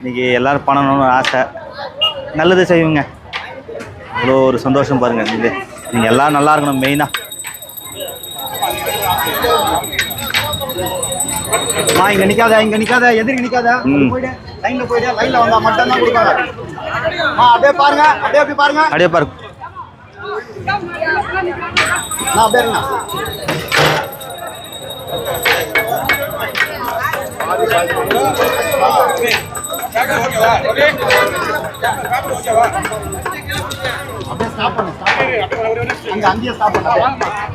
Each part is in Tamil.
இன்னைக்கு எல்லாரும் பண்ணணும்னு ஆசை. நல்லது செய்வோங்க. இவ்வளோ ஒரு சந்தோஷம் பாருங்க இது நீங்கள் எல்லாம் நல்லா இருக்கணும் மெயினாக அம்மா இங்க நிக்காத இங்க நிக்காத எதிர்க்கு நிக்காத. ம். போயிடு. லைன்ல போயிடு. லைன்ல வந்தா மட்டும் தான் கொடுப்பாங்க. அம்மா அப்படியே பாருங்க அப்படியே அப்படியே பாருங்க. அப்படியே பாரு. நான் அப்படியே இருங்க. அப்படியே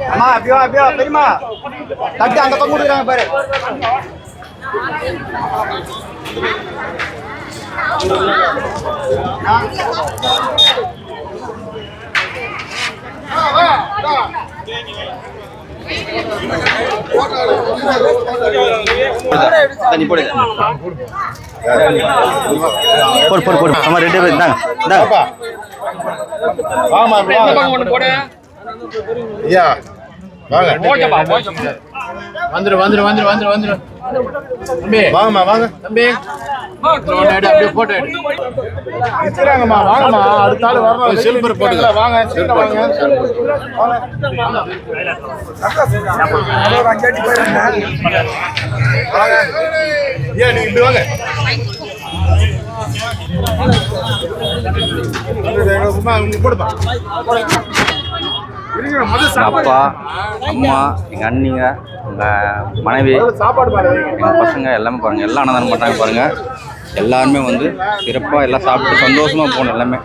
அம்மா அப்படியோ அப்படியோ பெரியமா தட்டு அந்த பக்கம் கொடுக்குறாங்க பாரு தண்ணி போடு போடு போடு. போடு அம்மா ரெண்டு பேர் இந்தாங்க இந்தாங்க வாமா ஐயா வாங்க வந்துரு வந்துரு வந்துரு வந்துரு வந்துரு. தம்பி வாங்கம்மா வாங்க. தம்பி. ஒன்று வச்சுறாங்கம்மா வாங்கம்மா அடுத்த ஆள் வரணும் சில்பர் போட்டுங்க வாங்க சீட்டை வாங்க வாங்க. ஐயா நீங்க இப்படி வாங்க அப்பா அம்மா எங்கள் அண்ணிங்க எங்கள் மனைவி சாப்பாடு எங்கள் பசங்க எல்லாமே பாருங்கள் எல்லாம் அன்னதானம் பண்ணுறாங்க பாருங்கள் எல்லாருமே வந்து சிறப்பாக எல்லாம் சாப்பிட்டு சந்தோஷமாக போகணும் எல்லாமே.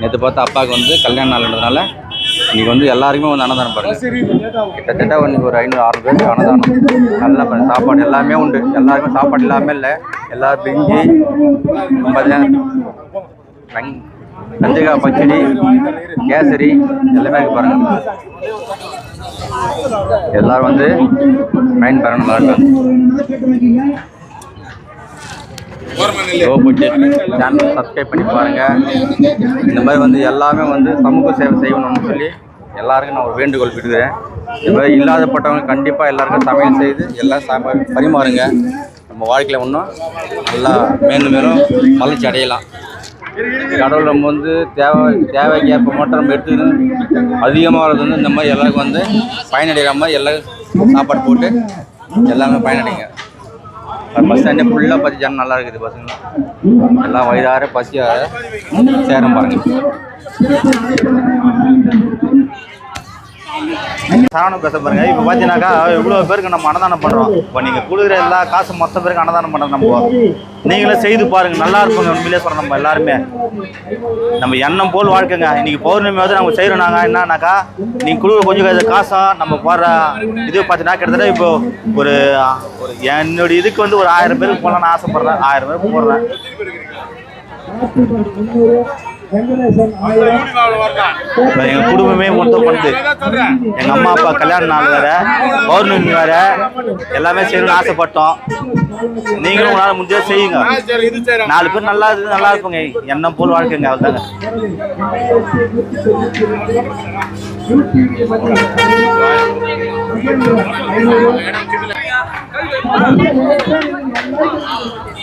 நேற்று பார்த்தா அப்பாவுக்கு வந்து கல்யாண நாள்ன்றதுனால இன்றைக்கி வந்து எல்லாருக்குமே வந்து அன்னதானம் பாருங்கள் கிட்டத்தட்ட இன்னைக்கு ஒரு ஐநூறு ஆறு பேருக்கு அன்னதானம். நல்லா சாப்பாடு எல்லாமே உண்டு. எல்லாருமே சாப்பாடு எல்லாமே இல்லை. எல்லாரும் பிரிஞ்சி பார்த்தீங்கன்னா வெங் பச்சடி கேசரி எல்லாமே இருக்கு பாருங்க. எல்லாரும் வந்து மைண்ட் பாருங்க லோ பட்ஜெட் சேனல் சப்ஸ்கிரைப் பண்ணி பாருங்க. இந்த மாதிரி வந்து எல்லாமே வந்து சமூக சேவை செய்யணும்னு சொல்லி எல்லாருக்கும் நான் ஒரு வேண்டுகோள் விடுக்கிறேன். இந்த மாதிரி இல்லாதப்பட்டவங்க கண்டிப்பாக எல்லாருக்கும் சமையல் செய்து எல்லாம் சம பரிமாறுங்க. நம்ம வாழ்க்கையில் இன்னும் நல்லா மேலும் மேலும் வளர்ச்சி அடையலாம். கடவுள் நம்ம வந்து தேவை தேவைக்கு ஏற்ப மட்டும் நம்ம எடுத்துக்கணும். அதிகமாக வந்து இந்த மாதிரி எல்லாருக்கும் வந்து பயனடைகிற மாதிரி எல்லாரும் சாப்பாடு போட்டு எல்லாமே பயனடைங்க. பஸ் ஸ்டாண்டே ஃபுல்லாக பசி ஜனம் நல்லா இருக்குது பஸ்ஸுங்க எல்லாம் வயதார பசியார சேரம் பாருங்க. சரவணம் பேச பாருங்க. இப்போ பார்த்தீங்கன்னாக்கா இவ்வளோ பேருக்கு நம்ம அன்னதானம் பண்ணுறோம் இப்போ நீங்கள் கொடுக்குற எல்லா காசும் மொத்த பேருக்கு அன்னதானம் பண்ணுறோம் நம்ம நீங்களே செய்து பாருங்க. நல்லா இருப்பாங்க உண்மையிலே சொல்கிறோம் நம்ம எல்லாருமே. நம்ம எண்ணம் போல் வாழ்க்கைங்க. இன்னைக்கு பௌர்ணமி வந்து நம்ம செய்கிறோம் நாங்கள் என்னன்னாக்கா நீங்கள் கொடுக்குற கொஞ்சம் கொஞ்சம் நம்ம போடுற இது பார்த்தீங்கன்னா கிட்டத்தட்ட இப்போ ஒரு ஒரு என்னுடைய இதுக்கு வந்து ஒரு ஆயிரம் பேருக்கு போடலாம்னு ஆசைப்பட்றேன். ஆயிரம் பேருக்கு போடுறேன். எங்க குடும்பமே மொத்தம் பண்ணுது எங்க அம்மா அப்பா கல்யாண நாள் வேற பௌர்ணமி வேற எல்லாமே செய்யணும்னு ஆசைப்பட்டோம். நீங்களும் உங்களால் முடிஞ்சா செய்யுங்க. நாலு பேர் நல்லா இருக்கு நல்லா இருப்போங்க. என்ன போல் வாழ்க்கைங்க அவதாங்க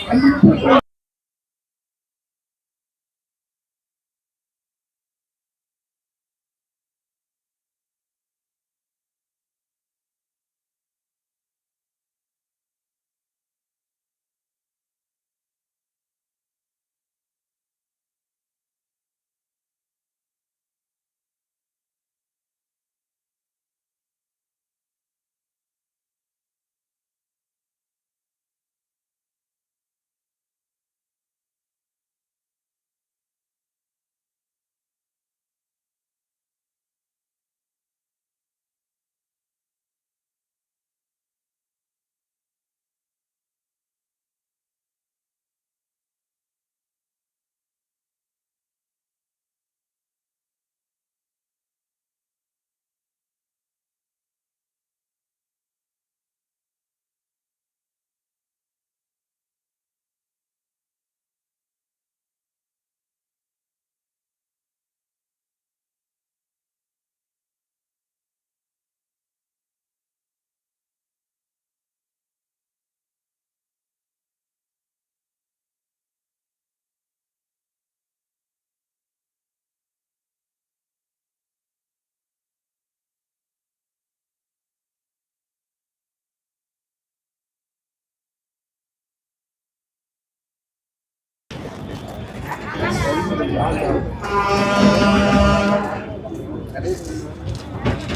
Thank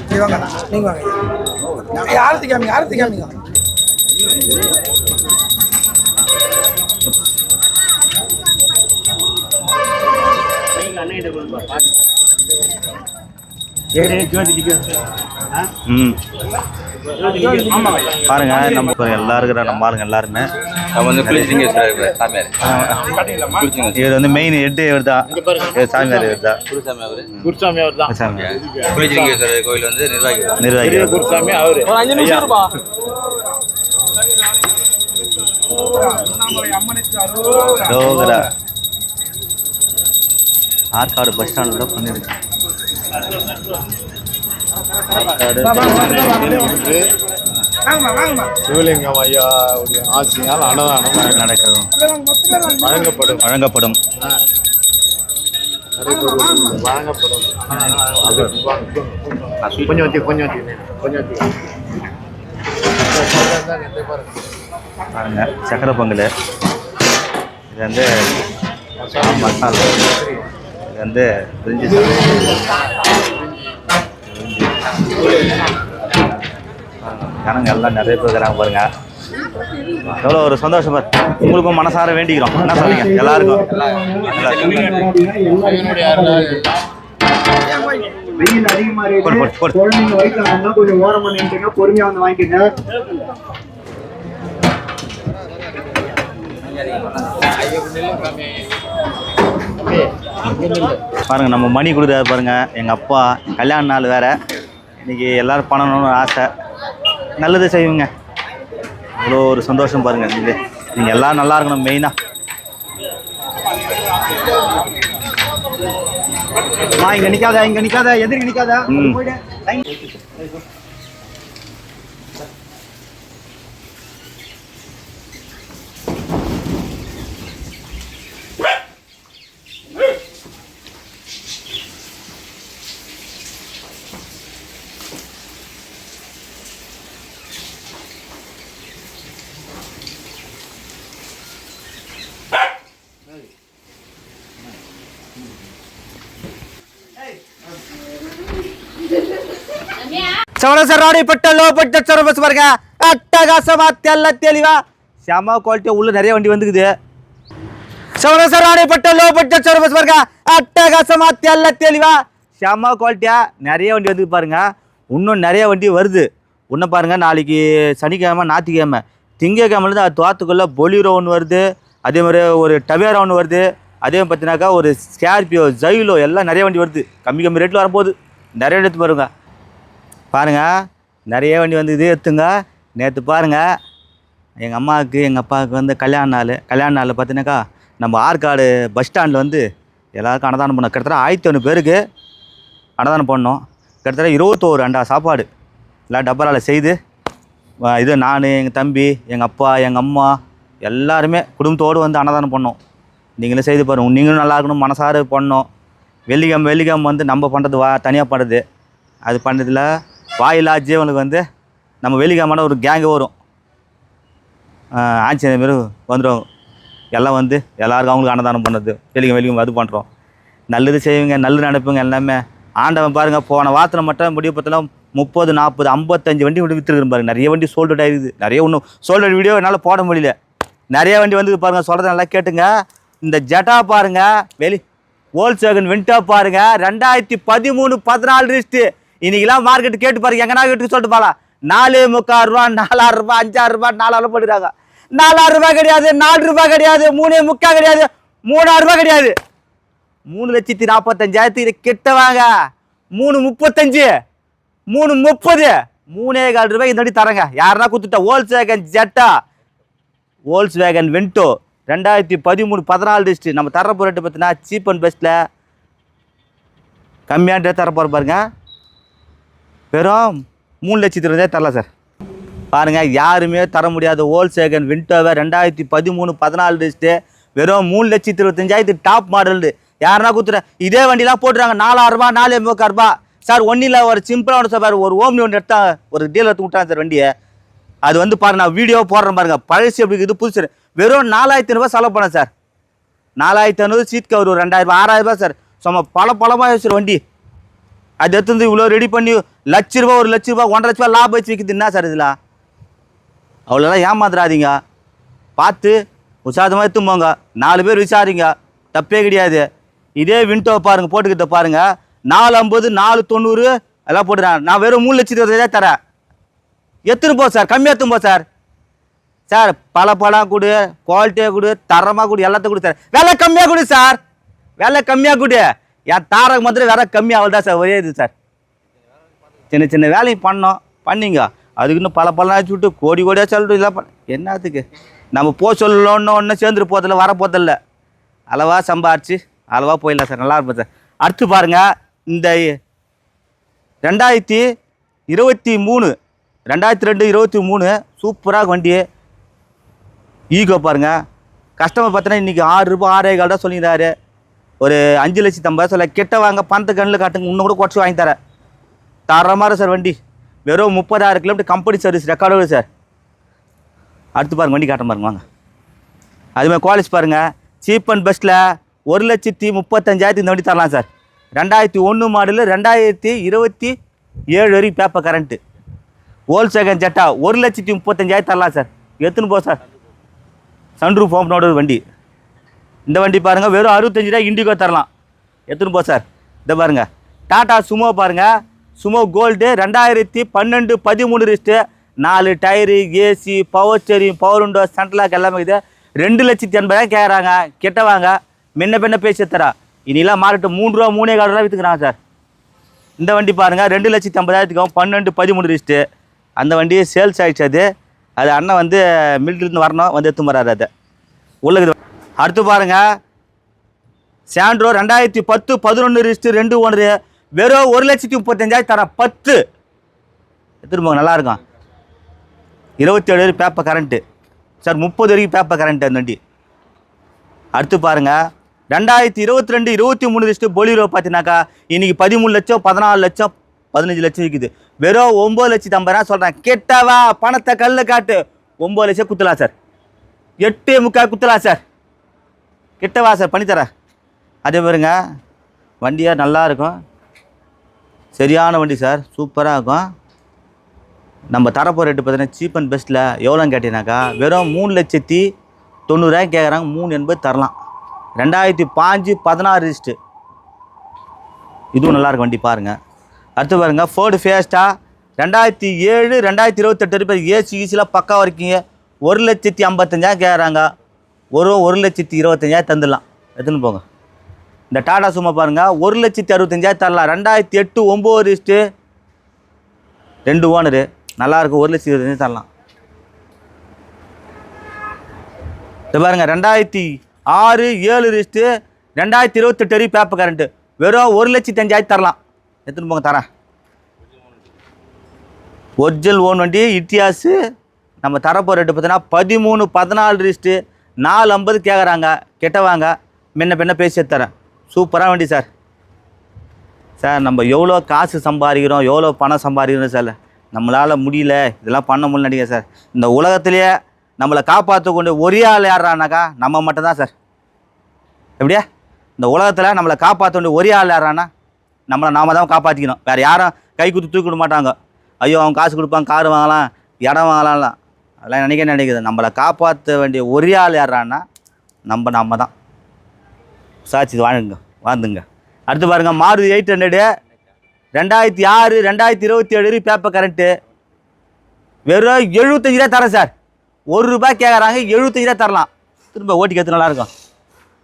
நீங்க வாங்க நீங்க வாங்க யாரத்தி காமிங்க யாரத்தி காமிங்க பாருங்க நம்ம இப்ப எல்லாரும் இருக்கிற நம்ம ஆளுங்க எல்லாருமே. நம்ம வந்து குளிச்சிங்க சாமியார். இவர் வந்து மெயின் ஹெட் இவர் தான். சாமியார் இவர் தான். குருசாமி அவரு. தான் சாமி கோயில் வந்து நிர்வாகி அவரு. நிர்வாகி அவர். குருசாமி அவரு. யோகரா ஆற்காடு பஸ் ஸ்டாண்டில் வாங்கம்மா சிவலிங்கம் ஐயா உடைய ஆட்சியால் அன்னதானம் நடக்கும் வழங்கப்படும் வழங்கப்படும் வழங்கப்படும் அது வாங்க. கொஞ்சம் வச்சு கொஞ்சம் கொஞ்சம் பாருங்க சக்கரை பொங்கல் இது வந்து மசாலா வந்து பிரிஞ்சி ஜனங்க எல்லாம் நிறைய பேர் இருக்கிறாங்க பாருங்க. எவ்வளோ ஒரு சந்தோஷம் பாரு. உங்களுக்கும் மனசார வேண்டிக்கிறோம். என்ன சொல்றீங்க எல்லாருக்கும். வெயில் அதிகமா போடு, போடு, இருக்கு போடு. குழந்தைங்க வயிற்றுல வந்தா கொஞ்சம் ஓரமா நின்றுங்க பொறுமையா வந்து வாங்கிக்கங்க. பாருங்க நம்ம மணி கொடுக்குறாரு பாருங்க. எங்கள் அப்பா கல்யாண நாள் வேற. இன்னைக்கு எல்லாரும் பண்ணணும்னு ஆசை. நல்லது செய்வீங்க. இவ்வளோ ஒரு சந்தோஷம் பாருங்க. இது நீங்கள் எல்லாம் நல்லா இருக்கணும் மெயினாக இங்க நிக்காத இங்க நிக்காத எதிர்க்கு நிக்காத. ம். பட்ட லைன். சவரசராடிப்பட்ட லோ பட்ஜெட் பாருங்க அட்டகாசமா தெல்ல தெளிவா. செம குவாலிட்டியா உள்ள நிறைய வண்டி வந்துக்குது. சவரசராடிப்பட்ட லோ பட்ஜெட் சரபஸ் பாருங்க அட்டகாசமா தெல்ல தெளிவா. செம குவாலிட்டியா நிறைய வண்டி வந்து பாருங்க. இன்னும் நிறைய வண்டி வருது. இன்னும் பாருங்க நாளைக்கு சனிக்கிழமை ஞாயிற்றுக்கிழமை. திங்கக்கிழமைலேருந்து அது தோத்துக்குள்ளே பொலிரோ ஒன்று வருது. அதே மாதிரி ஒரு டவேரா ஒன்று வருது. அதே மாதிரி பார்த்தீங்கன்னாக்கா ஒரு ஸ்கார்பியோ ஜைலோ எல்லாம் நிறைய வண்டி வருது. கம்மி கம்மி ரேட்டில் வரப்போகுது. நிறைய எடுத்து பாருங்கள் பாருங்கள் நிறைய வண்டி வந்து இது எடுத்துங்க. நேற்று பாருங்கள் எங்கள் அம்மாவுக்கு எங்கள் அப்பாவுக்கு வந்து கல்யாண நாள். கல்யாண நாளில் பார்த்தீங்கன்னாக்கா நம்ம ஆற்காடு பஸ் ஸ்டாண்டில் வந்து எல்லாருக்கும் அன்னதானம் பண்ணோம். கிட்டத்தட்ட ஆயிரத்தி ஒன்று பேருக்கு அன்னதானம் பண்ணோம். கிட்டத்தட்ட இருபத்தோரு அண்டா சாப்பாடு. எல்லாம் டப்பரால் செய்து இது நான் எங்கள் தம்பி எங்கள் அப்பா எங்கள் அம்மா எல்லாருமே குடும்பத்தோடு வந்து அன்னதானம் பண்ணோம். நீங்களும் செய்து பாருங்கள் நீங்களும் நல்லா இருக்கணும் மனசார பண்ணோம். வெள்ளிக்கிழமை வெள்ளிக்கிழமை வந்து நம்ம பண்ணுறது வா தனியாக பண்ணுறது அது பண்ணுறதுல வாயிலா ஜீவனுக்கு வந்து நம்ம வெள்ளிக்கிழமை ஒரு கேங்கு வரும். ஆஹ் ஆஞ்சநேயர் மாரி வந்துடும் எல்லாம் வந்து எல்லாருக்கும் அவங்களுக்கு அன்னதானம் பண்ணுறது வெளிக்கும் வெளிக்கும் அது பண்ணுறோம் நல்லது செய்வீங்க நல்லது நடப்புங்க எல்லாமே. ஆண்டவன் பாருங்கள் போன வாரத்தில் மட்டும் முடிவு பற்றில முப்பது நாற்பது ஐம்பத்தஞ்சு வண்டி விட்டு விற்றுருக்குறேன் பாருங்க. நிறைய வண்டி சோல்டு அவுட் ஆகிடுது நிறைய ஒன்றும் சோல்டு அவுட் வீடியோ என்னால் போட முடியல. நிறைய வண்டி வந்து பாருங்கள் சொல்கிறத நல்லா கேட்டுங்க. இந்த ஜெட்டா பாருங்கள் வெளி ஹோல்சேகன் வெண்டா பாருங்கள் ரெண்டாயிரத்தி பதிமூணு பதினாலு ரிஸ்ட்டு இன்னைக்கெல்லாம் மார்க்கெட் கேட்டு பாருங்க எங்கன்னா வீட்டுக்கு சொல்லிட்டு போகலாம் நாலு முக்கால் ரூபா நாலாயிரம் ரூபாய் அஞ்சாயிரம் ரூபாய் நாலாயிரம் போட்டுறாங்க நாலாயிரம் ரூபாய் கிடையாது நாலு ரூபாய் கிடையாது மூணே முக்கால் கிடையாது மூணாயிரம் ரூபாய் கிடையாது. மூணு லட்சத்தி நாற்பத்தஞ்சாயிரத்துக்கு கிட்ட வாங்க மூணு முப்பத்தஞ்சு மூணு முப்பது மூணே கால் ரூபாய் இந்த வாட்டி தரேங்க. யாருன்னா கொடுத்துட்டா Volkswagen Jetta Volkswagen Vento ரெண்டாயிரத்தி பதிமூணு பதினாலு டிஸ்ட்ரிக் நம்ம தர போகிற ரேட்டு பார்த்தீங்கன்னா சீப் அண்ட் பெஸ்ட்டில் கம்மியான ரேட் தர போகிற பாருங்கள் வெறும் மூணு லட்சத்தி இருபதே தரல சார். பாருங்கள் யாருமே தர முடியாத ஹோல்சேகன் விண்டோவை ரெண்டாயிரத்தி பதிமூணு பதினாலு லிஸ்ட்டு வெறும் மூணு லட்சத்தி இருபத்தஞ்சாயிரத்து டாப் மாடல்டு யாருன்னா கொடுத்துறேன் இதே வண்டிலாம் போட்டுறாங்க. நாலாயிரரூபா நாலு முக்கால் சார் ஒன்றும் இல்லை ஒரு சிம்பிளாக ஒன்று சார் ஒரு ஓம்னி ஒன்று எடுத்தா ஒரு டீலர் எடுத்து விட்டாங்க சார் வண்டியை. அது வந்து பாருங்க நான் வீடியோ போடுறேன் பாருங்கள் பழசு எப்படி இருக்குது புதுசு. வெறும் நாலாயிரத்தி ஐநூறுபா செலவு பண்ணேன் சார். நாலாயிரத்தி ஐநூறு சீட் கவர் ஒரு ரெண்டாயிரம் ஆறாயிரரூபா சார். சும்மா பல பழமாக வச்சுரு வண்டி. அது எடுத்து வந்து இவ்வளோ ரெடி பண்ணி லட்ச ரூபா ஒரு லட்ச ரூபா ஒன்றரை லட்ச ரூபா லாபம் வச்சு விற்கிது என்ன சார் இதில்? அவ்வளோலாம் ஏமாத்துறாதீங்க. பார்த்து உற்சாகமாக எடுத்துன்னு போங்க நாலு பேர் விசாரிங்க. தப்பே கிடையாது. இதே விண்டோ பாருங்கள் போட்டுக்கிட்ட பாருங்கள் நாலு ஐம்பது நாலு தொண்ணூறு எல்லாம் போட்டுறேன் நான் வெறும் மூணு லட்சத்தி இருபது தரேன். எத்துன்னு போ சார் கம்மியாக எடுத்துன்னு போ சார். சார் பல பழம் கொடு குவாலிட்டியாக கொடு தரமாக கொடு எல்லாத்தையும் கொடு சார். விலை கம்மியாக கொடு சார். விலை கம்மியாக கொடு. என் தாரக மாத்திரம் கம்மி கம்மியாக தான் சார் ஒரே இது சார். சின்ன சின்ன வேலையும் பண்ணோம். பண்ணிங்க. அதுக்குன்னு பல பல ஆச்சு விட்டு கோடி கோடியாக சொல்லிட்டு இல்லை பண்ண என்னத்துக்கு? நம்ம போ சொல்லணுன்னு ஒன்றும் சேர்ந்துட்டு போதில்ல வர போதில்ல அளவாக சம்பாரிச்சு அளவாக போயிடலாம் சார். நல்லா இருப்போம் சார். அடுத்து பாருங்கள் இந்த ரெண்டாயிரத்தி இருபத்தி மூணு ரெண்டாயிரத்தி ரெண்டு இருபத்தி மூணு சூப்பராக வண்டி. ஈகோ பாருங்கள் கஸ்டமர் பார்த்தீங்கன்னா இன்றைக்கி ஆறு ரூபாய் ஆறே கால் தான் சொல்லியிருந்தாரு. ஒரு அஞ்சு லட்சத்தி ஐம்பது சொல்ல கிட்ட வாங்க பணத்தை கண்ணில் காட்டுங்க இன்னும் கூட குறைச்சி வாங்கி தரேன். தரமாக சார் வண்டி. வெறும் முப்பதாயிரம் கிலோமீட்டர் கம்பெனி சர்வீஸ் ரெக்கார்டோடு சார். அடுத்து பாருங்க வண்டி காட்ட பாருங்க வாங்க. அதுமாதிரி குவாலிட்டி பாருங்கள் சீப் அண்ட் பெஸ்ட்டில் ஒரு லட்சத்தி முப்பத்தஞ்சாயிரத்து இந்த வண்டி தரலாம் சார். ரெண்டாயிரத்தி ஒன்று மாடலு ரெண்டாயிரத்தி இருபத்தி ஏழு வரைக்கும் paper current whole second Jetta ஒரு லட்சத்தி முப்பத்தஞ்சாயிரத்து தரலாம் சார். எடுத்துன்னு போ சார். சன்ரூஃப் ஹோம்னோட வண்டி. இந்த வண்டி பாருங்கள் வெறும் அறுபத்தஞ்சு ரூபாய் இண்டிகோ தரலாம். எடுத்துன்னு போ சார்? இதை பாருங்கள் டாடா சுமோ பாருங்கள் சுமோ கோல்டு ரெண்டாயிரத்தி பன்னெண்டு பதிமூணு ரிஸ்ட்டு நாலு tyre AC power steering power window central lock எல்லாமே இது. ரெண்டு லட்சத்தி எண்பதாயிரம் கேட்குறாங்க கிட்ட வாங்க. முன்ன பின்ன பேசி தரா. இனிலாம் மாறிட்டு மூணு ரூபா மூணே கால் ரூபா விற்றுக்குறாங்க சார். இந்த வண்டி பாருங்கள் ரெண்டு லட்சத்தி ஐம்பதாயிரத்துக்கும் பன்னெண்டு பதிமூணு ரிஸ்ட்டு அந்த வண்டி சேல்ஸ் ஆகிடுச்சு அது. அது அண்ணன் வந்து மில்ட்ரிலேருந்து வரணும். வந்து எடுத்து வராது அதை. உள்ளது அடுத்து பாருங்க. சாண்ட்ரோ ரெண்டாயிரத்தி பத்து பதினொன்று ரிஸ்ட்டு ரெண்டு ஒன்று. வெறும் ஒரு லட்சத்தி முப்பத்தஞ்சாயிரம் தர பத்து. எடுத்துட்டு போங்க நல்லா இருக்கும். இருபத்தேழு வரைக்கும் பேப்பர் கரண்ட்டு சார் முப்பது வரைக்கும் பேப்பர் கரண்ட்டு அந்த வண்டி. அடுத்து பாருங்க. ரெண்டாயிரத்தி இருபத்தி ரெண்டு இருபத்தி மூணு லிஸ்ட்டு பொலிரோ பார்த்தீங்கன்னாக்கா இன்னைக்கு பதிமூணு லட்சம் பதினாலு லட்சம் பதினஞ்சு லட்சம் விற்குது வெறும் ஒம்பது லட்சத்தி ஐம்பது சொல்கிறேன் கெட்டவா? பணத்தை கல்லில் காட்டு. ஒம்பது லட்சம் குத்துலாம் சார். எட்டு முக்கால் குத்துலாம் சார். கிட்டவா சார் பண்ணித்தரேன் அதே பாருங்க. வண்டியாக நல்லா இருக்கும். சரியான வண்டி சார் சூப்பராக இருக்கும். நம்ம தரப்போ ரேட்டு பார்த்தீங்கன்னா சீப் அண்ட் பெஸ்ட்டில் எவ்வளோன்னு கேட்டீங்கன்னாக்கா வெறும் மூணு லட்சத்தி தொண்ணூறாயிரம் கேட்குறாங்க மூணு எண்பது தரலாம். ரெண்டாயிரத்தி பாஞ்சு பதினாறு ரிஜிஸ்ட்டு இதுவும் நல்லாயிருக்கும் வண்டி பாருங்கள் அடுத்து பாருங்கள் ஃபோர்டு ஃபேஸ்டா ரெண்டாயிரத்தி ஏழு ரெண்டாயிரத்தி இருபத்தெட்டு ரூபாய் ஏசி ஈஸியில் பக்கம் வரைக்கும் ஒரு லட்சத்தி ஐம்பத்தஞ்சாயிரம் கேட்குறாங்க ஒரு ஒரு லட்சத்தி இருபத்தஞ்சாயிரம் தந்துடலாம். எடுத்துன்னு போங்க. இந்த டாடா சும்மா பாருங்கள் ஒரு லட்சத்தி அறுபத்தஞ்சாயிரம் தரலாம். ரெண்டாயிரத்தி எட்டு ஒம்பது ரிஸ்ட்டு ரெண்டு ஓனரு நல்லாயிருக்கும் ஒரு லட்சத்தி இருபத்தஞ்சாயிரம் தரலாம். இது பாருங்க. ரெண்டாயிரத்தி ஆறு ஏழு ரிஸ்ட்டு ரெண்டாயிரத்தி இருபத்தெட்டு வரைக்கும் பேப்பர் கரண்ட்டு வெறும் ஒரு லட்சத்தி அஞ்சாயிரம் தரலாம். எடுத்துன்னு போங்க. தரேன். ஒரிஜினல் ஓன் வண்டி இட்டியாஸு நம்ம தரப்போ ரேட்டு பார்த்தீங்கன்னா பதிமூணு பதினாலு ரிஸ்ட்டு நாலு ஐம்பது கேட்குறாங்க கெட்ட வாங்க முன்ன பின்ன பேசி தரேன் சூப்பராக வண்டி சார். சார் நம்ம எவ்வளோ காசு சம்பாதிக்கிறோம் எவ்வளோ பணம் சம்பாதிக்கிறோம் சார். நம்மளால் முடியல. இதெல்லாம் பண்ண முடியல நினைக்கிறேன் சார். இந்த உலகத்திலேயே நம்மளை காப்பாற்றக்கூடிய ஒரே ஆள் யாரானாக்கா நம்ம மட்டும்தான் சார். எப்படியா? இந்த உலகத்தில் நம்மளை காப்பாற்ற கொண்டு ஒரே ஆள் யாரானா நம்மளை நாம தான் காப்பாற்றிக்கணும் வேறு யாரும் கை குத்து தூக்கி விட மாட்டாங்க. ஐயோ அவன் காசு கொடுப்பான் கார் வாங்கலாம் இடம் வாங்கலாம்லாம். அதெல்லாம் நினைக்க நினைக்குது நம்மளை காப்பாற்ற வேண்டிய ஒரே ஆள் யாரான்னா நம்ம நம்ம தான். சாட்சி வாழுங்க வாழ்ந்துங்க அடுத்து பாருங்க மாருதி எயிட் ஹண்ட்ரடு ரெண்டாயிரத்தி ஆறு ரெண்டாயிரத்தி இருபத்தி ஏழு பேப்பர் கரண்ட்டு வெறும் எழுபத்தஞ்சு ரூபா தரேன் சார். ஒரு ரூபாய் கேட்குறாங்க எழுபத்தஞ்சு ரூபா தரலாம். திரும்ப ஓட்டி நல்லா இருக்கும்.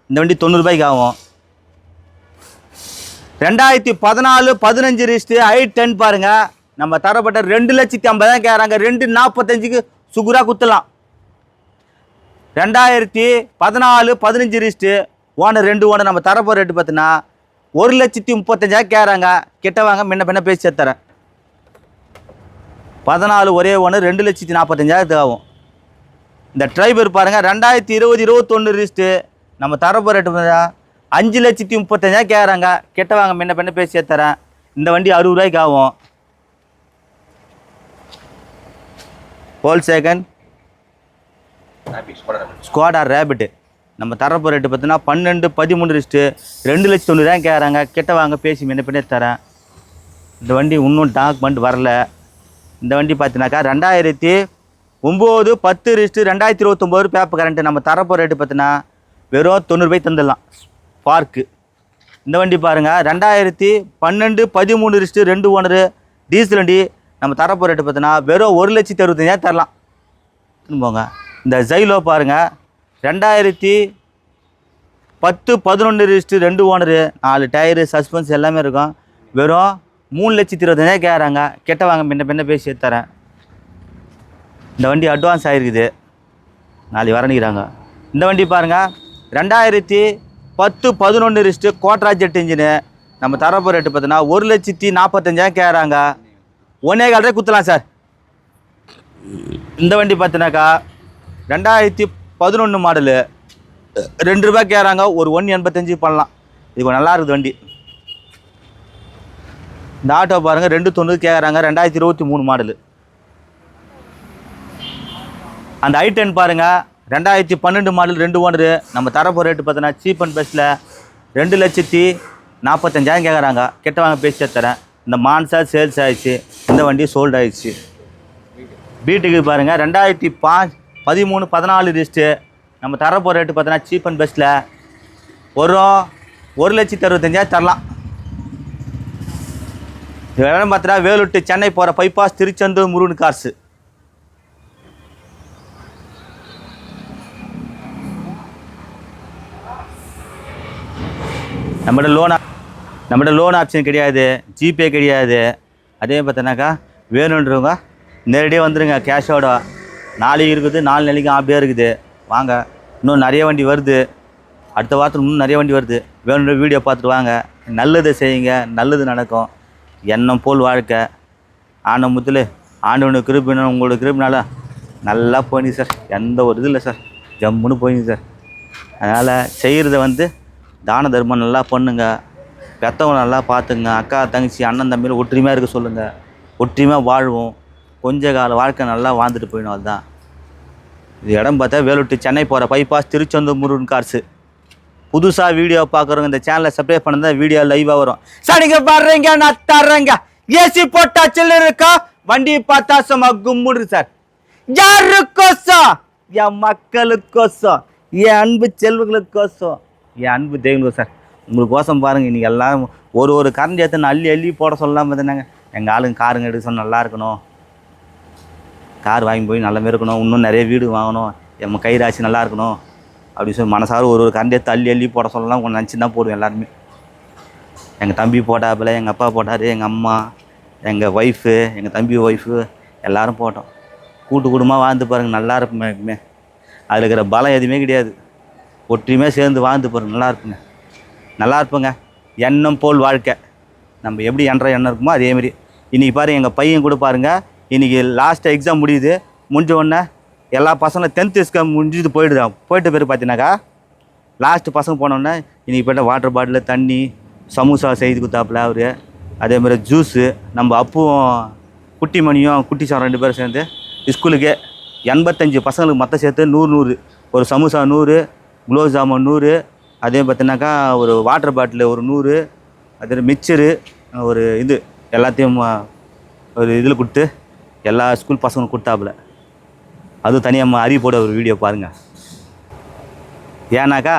இந்த வண்டி தொண்ணூறுபாய்க்கு ஆகும். ரெண்டாயிரத்தி பதினாலு பதினஞ்சு ரிஸ்ட்டு ஐ டென் பாருங்க. நம்ம தரப்பட்ட ரெண்டு லட்சத்தி ஐம்பதாயிரம் கேட்குறாங்க ரெண்டு நாற்பத்தஞ்சுக்கு சுகுராக குத்தலாம். ரெண்டாயிரத்தி பதினாலு பதினஞ்சு ரிஸ்ட்டு ஓனர் ரெண்டு ஓனர் நம்ம தரப்போகிற ரேட்டு பார்த்தீங்கன்னா ஒரு லட்சத்தி முப்பத்தஞ்சாயிரம் கேட்குறாங்க கிட்ட வாங்க முன்ன பின்ன பேசி தரேன். பதினாலு ஒரே ஓனர் ரெண்டு லட்சத்தி நாற்பத்தஞ்சாயிரத்துக்கு ஆகும். இந்த டிரைவர் பாருங்கள் ரெண்டாயிரத்தி இருபது இருபத்தொன்று ரிஸ்ட்டு நம்ம தரப்போகிற ரேட்டு பார்த்தீங்கன்னா அஞ்சு லட்சத்தி முப்பத்தஞ்சாயிரம் கேட்குறாங்க கிட்ட வாங்க முன்ன பின்ன பேசி தரேன். இந்த வண்டி அறுபது ரூபாய்க்கு ஆகும். ஹோல் செகண்ட் ஸ்குவாடா ரேபிட்டு நம்ம தரப்போ ரேட்டு பார்த்தீங்கன்னா பன்னெண்டு பதிமூணு லிஸ்ட்டு ரெண்டு லட்சத்தி தொண்ணூறு தான் கேட்குறாங்க கிட்ட வாங்க பேசி முன்ன பின்னே தரேன். இந்த வண்டி இன்னும் டாக்குமெண்ட் வரல. இந்த வண்டி பார்த்தீங்கன்னாக்கா ரெண்டாயிரத்தி ஒம்பது பத்து லிஸ்ட்டு ரெண்டாயிரத்தி இருபத்தொம்போது பேப்பர் கரண்ட்டு நம்ம தரப்போ ரேட்டு பார்த்தீங்கன்னா வெறும் தொண்ணூறுபாய் தந்துடலாம். பார்க்கு இந்த வண்டி பாருங்கள் ரெண்டாயிரத்தி பன்னெண்டு பதிமூணு லிஸ்ட்டு ரெண்டு ஓனரு டீசல் வண்டி. நம்ம தரப்போ ரேட்டு பார்த்தீங்கன்னா வெறும் ஒரு லட்சத்தி அறுபத்தஞ்சாயிரம் தரலாம். போங்க. இந்த ஜைலோ பாருங்கள் ரெண்டாயிரத்தி பத்து பதினொன்று ரிஜிஸ்ட்ரு ரெண்டு ஓனரு நாலு டயரு சஸ்பென்ஸ் எல்லாமே இருக்கும். வெறும் மூணு லட்சத்தி இருபத்தஞ்சாயிரம் கேட்குறாங்க. கெட்ட வாங்க பின்ன பின்ன பேசி தரேன். இந்த வண்டி அட்வான்ஸ் ஆகிருக்குது நாளைக்கு வரணிக்கிறாங்க. இந்த வண்டி பாருங்கள் ரெண்டாயிரத்தி பத்து பதினொன்று ரிஜிஸ்ட்ரு கோட்ரா ஜெட் இன்ஜினு நம்ம தரப்போ ரேட்டு பார்த்தீங்கன்னா ஒரு லட்சத்தி நாற்பத்தஞ்சாயிரம் கேட்குறாங்க. ஒன்னே கால் ரூபாய் குத்தலாம் சார். இந்த வண்டி பார்த்தினாக்கா ரெண்டாயிரத்தி பதினொன்று மாடலு ரெண்டு ரூபாய் கேட்குறாங்க ஒரு ஒன்று எண்பத்தஞ்சு பண்ணலாம். இது நல்லா இருக்குது வண்டி. இந்த ஆட்டோ பாருங்கள் ரெண்டு தொண்ணூறு கேட்குறாங்க ரெண்டாயிரத்தி இருபத்தி மூணு மாடலு அந்த ஐ டென் பாருங்கள் ரெண்டாயிரத்தி பன்னெண்டு மாடல் ரெண்டு ஓனரு நம்ம தரப்போ ரேட்டு பார்த்தோன்னா சீப் அண்ட் பெஸ்ட்டில் ரெண்டு லட்சத்தி நாற்பத்தஞ்சாயிரம் கேட்குறாங்க கெட்ட வாங்க பேசி தரேன். இந்த மான்சா சேல்ஸ் ஆயிடுச்சு இந்த வண்டி சோல்ட் ஆயிடுச்சு. பீட்டுக்கு பாருங்கள் ரெண்டாயிரத்தி பா பதிமூணு பதினாலு லிஸ்ட்டு நம்ம தரப்போ ரேட்டு பார்த்தோன்னா சீப் அண்ட் பெஸ்ட்டில் ஒரு ஒரு லட்சத்தி அறுபத்தஞ்சாயிரம் தரலாம். இது இடம் பார்த்தா வேலூர் சென்னை போகிற பைபாஸ் திருச்செந்தூர் முருகன் கார்ஸு நம்மகிட்ட லோனாக நம்மகிட்ட லோன் ஆப்ஷன் கிடையாது ஜிபே கிடையாது. அதே பார்த்தோன்னாக்கா வேணுன்றவங்க நேரடியாக வந்துடுங்க கேஷோட நாளைக்கு இருக்குது நாலு நாளைக்கு அப்படியே இருக்குது. வாங்க இன்னும் நிறைய வண்டி வருது. அடுத்த வாரத்தில் இன்னும் நிறைய வண்டி வருது. வேணுன்ற வீடியோ பார்த்துட்டு வாங்க. நல்லது செய்யுங்க நல்லது நடக்கும். எண்ணம் போல் வாழ்க்கை. ஆன முத்தில் ஆண்டவனு கிருப்பினும் உங்களோட கிருப்பினால நல்லா போயிங்க சார். எந்த ஒரு இது இல்லை சார். ஜம்முன்னு போயிங்க சார். அதனால் செய்கிறத வந்து தான தர்மம் நல்லா பண்ணுங்கள் பெற்றவங்க நல்லா பார்த்துங்க. அக்கா தங்கச்சி அண்ணன் தம்பியில் ஒற்றுமையாக இருக்க சொல்லுங்கள் ஒற்றுமையாக வாழ்வோம். கொஞ்ச கால வாழ்க்கை நல்லா வாழ்ந்துட்டு போயிடும் அதுதான் இது இடம் பார்த்தா வேலுட்டு சென்னை போகிற பைபாஸ் திருச்செந்தூர் முருகன் கார்ஸு புதுசாக வீடியோ பார்க்குறவங்க இந்த சேனலை சப்ஸ்கிரைப் பண்ணதா வீடியோ லைவாக வரும். சார் நீங்கள் வர்றீங்க நான் தர்றேங்க. ஏசி போட்டா சில்லு இருக்கா? வண்டி பார்த்தா சும்மா கும்முடு சார் யாருக்கோசம்? என் மக்களுக்கோசம். என் அன்பு செல்வங்களுக்கோசம். என் அன்பு தெய்வங்களுக்கும் சார் உங்களுக்கு கோசம் பாருங்கள் இன்றைக்கி எல்லாம் ஒரு ஒரு கரண்ட் எடுத்து அள்ளி அள்ளி போட சொல்லலாம் பார்த்தினாங்க எங்கள் ஆளுங்க காருங்க எடுக்க சொன்னால் நல்லா இருக்கணும். கார் வாங்கி போய் நல்ல மாரி இருக்கணும். இன்னும் நிறைய வீடு வாங்கணும். என் கை ராசி நல்லா இருக்கணும். அப்படி சொல்லி மனசார ஒரு ஒரு கரண்ட் எடுத்து அள்ளி அள்ளி போட சொல்லலாம். கொஞ்சம் நினச்சி தான் போடுவேன் எல்லாருமே. எங்கள் தம்பி போட்டாப்பில் எங்கள் அப்பா போட்டார் எங்கள் அம்மா எங்கள் ஒய்ஃபு எங்கள் தம்பி ஒய்ஃபு எல்லோரும் போட்டோம். கூட்டு குடும்பமாக வாழ்ந்து பாருங்கள் நல்லா இருப்போமே அதில் இருக்கிற பலம் எதுவுமே கிடையாது. ஒற்றுமையாக சேர்ந்து வாழ்ந்து பாருங்க நல்லா இருப்புங்க நல்லா இருப்போங்க. எண்ணம் போல் வாழ்க்கை. நம்ம எப்படி என்ற எண்ணம் இருக்குமோ அதேமாரி இன்றைக்கி பாருங்கள் எங்கள் பையன் கூட பாருங்க. இன்றைக்கி லாஸ்ட் எக்ஸாம் முடியுது. முடிஞ்ச உடனே எல்லா பசங்களும் டென்த்து எக்ஸாம் முடிஞ்சது போயிடுதான் போயிட்ட பேர் பார்த்தீங்கன்னாக்கா லாஸ்ட்டு பசங்க போனோன்னே இன்றைக்கி போய்ட்டு வாட்டர் பாட்டில் தண்ணி சமோசா செய்து கொடுத்தாப்புல அவர். அதேமாதிரி ஜூஸு நம்ம அப்புவும் குட்டி மணியும் குட்டி சாரம் ரெண்டு பேரும் சேர்ந்து ஸ்கூலுக்கு எண்பத்தஞ்சு பசங்களுக்கு மொத்தம் சேர்த்து நூறு நூறு. ஒரு சமோசா நூறு குலோப் ஜாமுன் நூறு அதே பார்த்தினாக்கா ஒரு வாட்டர் பாட்டில் ஒரு நூறு அதே மிக்சரு ஒரு இது எல்லாத்தையும் ஒரு இதில் கொடுத்து எல்லா ஸ்கூல் பசங்களும் கொடுத்தாப்புல. அதுவும் தனியாக அறிவு போட ஒரு வீடியோ பாருங்கள் ஏன்னாக்கா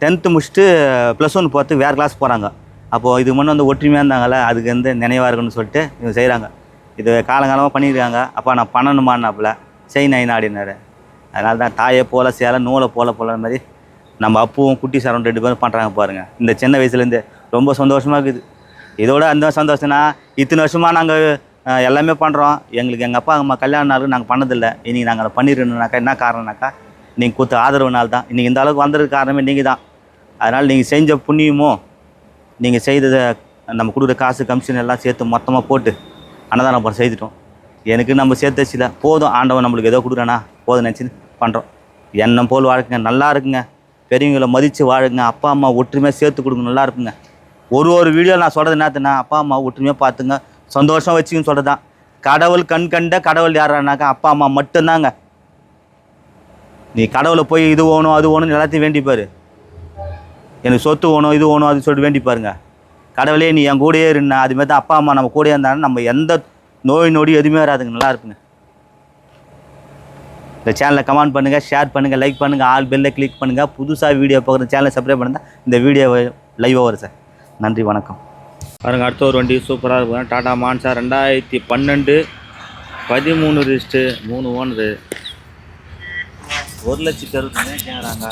டென்த்து முடிச்சுட்டு ப்ளஸ் ஒன் பார்த்து வேறு கிளாஸ் போகிறாங்க அப்போது இது முன்னே வந்து ஒற்றுமையாக இருந்தாங்கல்ல அதுக்கு வந்து நினைவாக இருக்குன்னு சொல்லிட்டு இவங்க செய்கிறாங்க இது காலங்காலமாக பண்ணியிருக்காங்க. அப்போ நான் பண்ணணுமான்னாப்புல. செய் நைனா அப்படின்னாரு அதனால தான் தாயை போல சேலை நூலை போல போல மாதிரி நம்ம அப்புவும் குட்டி சாரம் ரெண்டு பேரும் பண்ணுறாங்க பாருங்கள் இந்த சின்ன வயசுலேருந்து ரொம்ப சந்தோஷமாக இருக்குது. இதோட அந்த சந்தோஷம்னா இத்தனை வருஷமாக நாங்கள் எல்லாமே பண்ணுறோம் எங்களுக்கு எங்கள் அப்பா அம்மா கல்யாண நாளுக்கு நாங்கள் பண்ணதில்லை. இன்றைக்கி நாங்கள் அதை பண்ணிருந்தோம்னாக்கா என்ன காரணம்னாக்கா நீங்கள் கொடுத்த ஆதரவுனால் தான் இன்றைக்கி இந்த அளவுக்கு வந்ததுக்கு காரணமே நீங்கள் தான் அதனால் நீங்கள் செஞ்ச புண்ணியமோ நீங்கள் செய்ததை நம்ம கொடுக்குற காசு கமிஷன் எல்லாம் சேர்த்து மொத்தமாக போட்டு அன்னதானம் பண்ண செய்துட்டோம். எனக்கு நம்ம சேர்த்து வச்சுல போதும். ஆண்டவன் நம்மளுக்கு ஏதோ கொடுக்குறானா? போதும் நினச்சின்னு பண்ணுறோம் எண்ணம் போல் வாழ்க்கைங்க. நல்லா இருக்குங்க. பெரியவங்களை மதித்து வாழுங்க அப்பா அம்மா ஒற்றுமையாக சேர்த்து கொடுங்க நல்லா இருக்குங்க. ஒரு ஒரு வீடியோ நான் சொல்கிறது என்னத்துனா அப்பா அம்மா ஒற்றுமையாக பார்த்துங்க சந்தோஷம் வச்சுக்கன்னு சொல்கிறது தான் கடவுள் கண் கண்ட கடவுள் யாரானாக்கா அப்பா அம்மா மட்டும்தாங்க. நீ கடவுளை போய் இது வேணும் அது வேணும்னு எல்லாத்தையும் வேண்டிப்பார். எனக்கு சொத்து வேணும் இது வேணும் அது சொல்லிட்டு வேண்டி பாருங்க கடவுளே நீ என் கூடயே இருந்தா அது தான் அப்பா அம்மா நம்ம கூடயே இருந்தாலும் நம்ம எந்த நோய் நொடி எதுவுமே வராதுங்க நல்லா இருப்புங்க இந்த சேனலை கமெண்ட் பண்ணுங்கள் ஷேர் பண்ணுங்கள் லைக் பண்ணுங்கள் ஆல் பெல்லை கிளிக் பண்ணுங்கள் புதுசாக வீடியோ பார்க்குற சேனலை சப்ஸ்கிரைப் பண்ணுங்கள் இந்த வீடியோ லைவாக வரும் சார். நன்றி வணக்கம். பாருங்க அடுத்த ஒரு வண்டி சூப்பராக இருக்கும் டாடா மான்சா ரெண்டாயிரத்தி பன்னெண்டு. பதிமூணு ரிஸ்ட்டு மூணு ஓனரு. ஒரு லட்சத்தி அறுபத்தி கேட்குறாங்க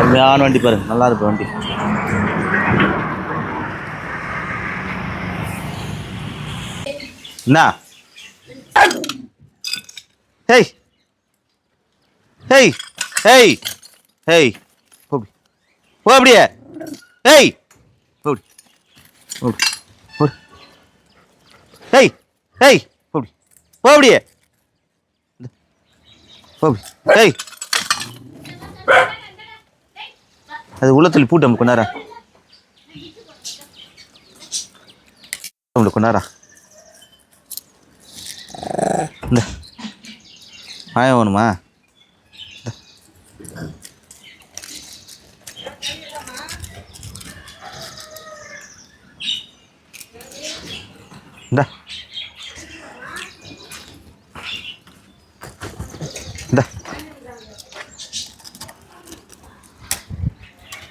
அருமையான வண்டி பாருங்க. நல்லா இருக்கும் வண்டி. না। হেই। হেই। হেই। হেই। போடி போ அப்படியே ஹேய் போடி போடி போடி ஹேய் ஹேய் போடி போ அப்படியே அது உள்ளத்தில் பூட்டு கொண்டாரா நம்மளுக்கு கொண்டாரா இந்த. மாயம் வேணுமா இந்த. இந்த.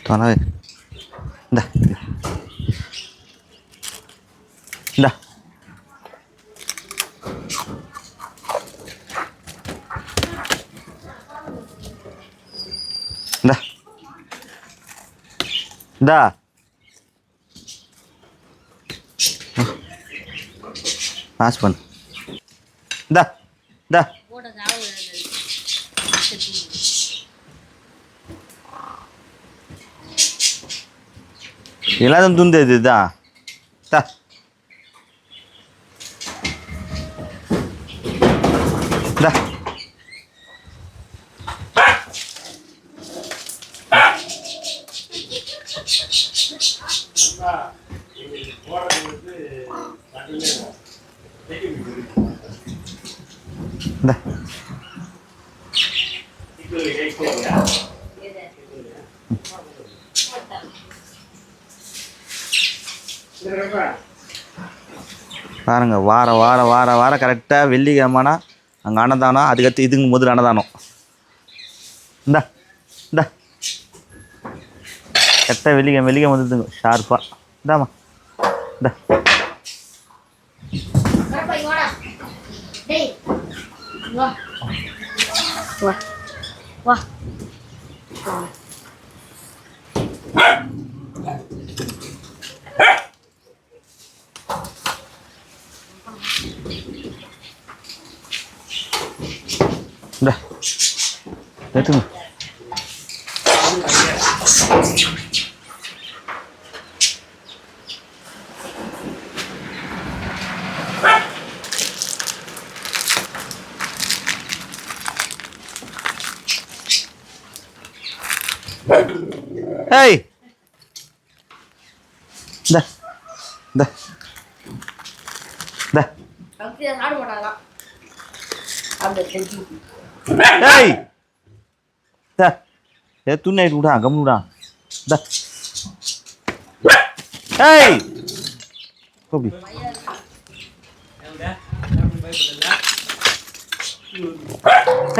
தொலை இந்த இந்த. இந்தா. பாஸ் பண்ணு. இந்தா இந்தா. எல்லாரும் துண்டு இதுதான் தா. தா பாருங்க வார வார வார வாரம் கரெக்டாக வெள்ளிக்கிழமைனா அங்கே அன்னதானம் அதுக்கடுத்து இதுக்கு முதல் அன்னதானம். இந்தா இந்தா. கரெக்டாக வெள்ளிக்கிழமை வெள்ளிக்கிழமை வந்துதுங்க ஷார்ப்பாக இந்தாம்மா. இந்தா வரப்பா இங்க வாடா வா இந்தா இந்த இந்த ஏய். இந்த ஏ துணி ஆயிட்டு விடா கம்மு விடா. இந்த ஏய். கோபி.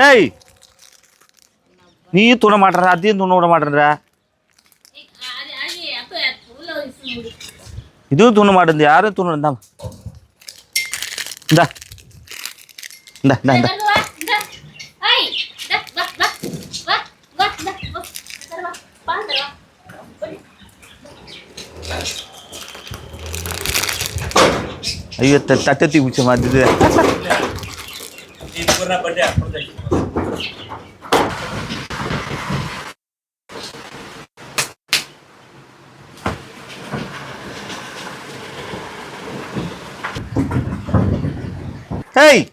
ஏய். நீயும் துண மாட்டேற அதையும் துண விட மாட்டேன்ற. இதுவும் துண மாட்டேங்குது யாரும் துண? இருந்தா இந்தா. இந்தா இந்தா இந்தா. ஐயோ த- தட்டத்தி பிடிச்ச மாதிரி ஏய்!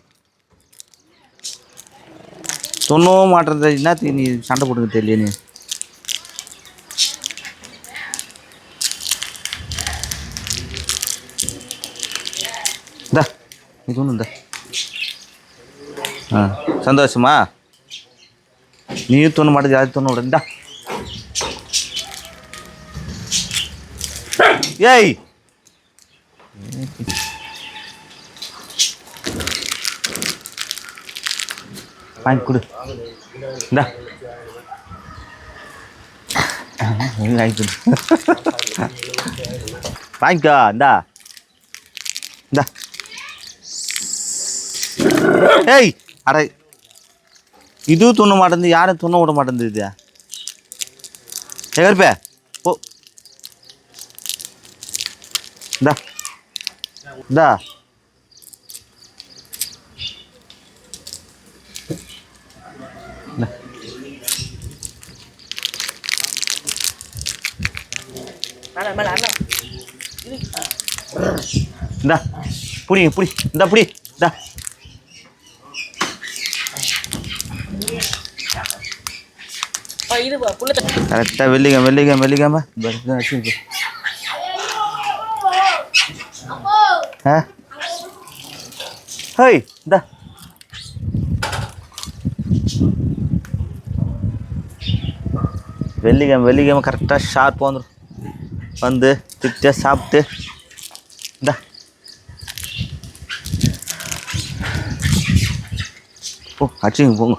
சொன்னவும் மாட்டேறது என்னத்துக்கு நீ சண்டை போட்டுக்க தெரியல நீ? இது ஒன்று இந்த. ஆ சந்தோஷமா? நீயும் தூண மாட்டேது யாரும் தூண விட ஏய்! வாங்கி கொடு. இந்தா. வாங்கி வாங்கிக்கோ இந்தா. இந்தா. ஏய் அட. இது துண்ண மாட்டேங்குது யாரும் துண்ண விட மாட்டேங்குது இது. எகர்ப்பே போ. இந்தா. இந்தா. இந்தா புடி புடி இந்தா புடி இந்தா கரெக்டாக வெள்ளிக்கிழமை பஸ் வச்சுருக்கு ஆ ஹோய் இந்தா வெள்ளிக்கிழமை வெள்ளிக்கிழமை கரெக்டாக ஷார்ப் வந்துடும் வந்து திருப்தியாக சாப்பிட்டு இந்தா. போ அடிச்சுங்க போங்க.